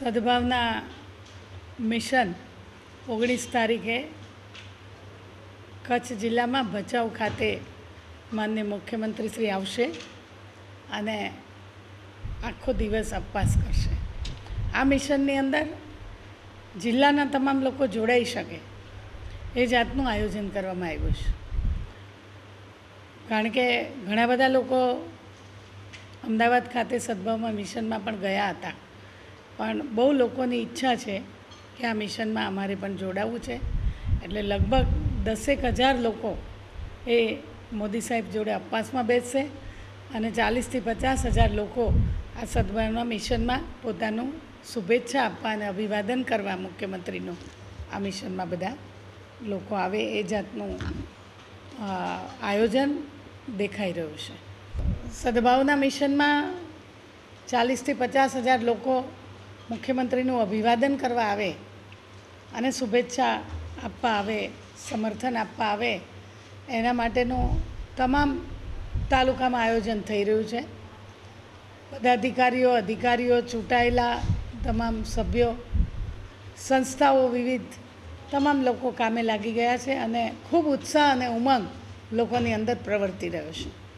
સદભાવના mission ઓગણીસ તારીખે કચ્છ જિલ્લામાં ભચાઉ ખાતે માનનીય મુખ્યમંત્રી શ્રી આવશે અને આખો દિવસ ઉપવાસ કરશે. આ મિશનની અંદર જિલ્લાના તમામ લોકો જોડાઈ શકે એ જાતનું આયોજન કરવામાં આવ્યું છે. કારણ કે ઘણા બધા લોકો અમદાવાદ ખાતે સદભાવમાં મિશનમાં પણ ગયા હતા. પણ બહુ લોકોની ઈચ્છા છે કે આ મિશનમાં અમારે પણ જોડાવવું છે. એટલે લગભગ દસેક હજાર લોકો એ મોદી સાહેબ જોડે અપવાસમાં બેસશે અને ચાલીસથી પચાસ હજાર લોકો આ સદભાવના મિશનમાં પોતાનું શુભેચ્છા આપવા અને અભિવાદન કરવા મુખ્યમંત્રીનું આ મિશનમાં બધા લોકો આવે એ જાતનું આયોજન દેખાઈ રહ્યું છે. સદભાવના મિશનમાં ચાલીસથી પચાસ હજાર લોકો મુખ્યમંત્રીનું અભિવાદન કરવા આવે અને શુભેચ્છા આપવા આવે, સમર્થન આપવા આવે, એના માટેનું તમામ તાલુકામાં આયોજન થઈ રહ્યું છે. પદાધિકારીઓ, અધિકારીઓ ચૂંટાયેલા, તમામ સભ્યો, સંસ્થાઓ વિવિધ, તમામ લોકો કામે લાગી ગયા છે અને ખૂબ ઉત્સાહ અને ઉમંગ લોકોની અંદર પ્રવર્તી રહ્યો છે.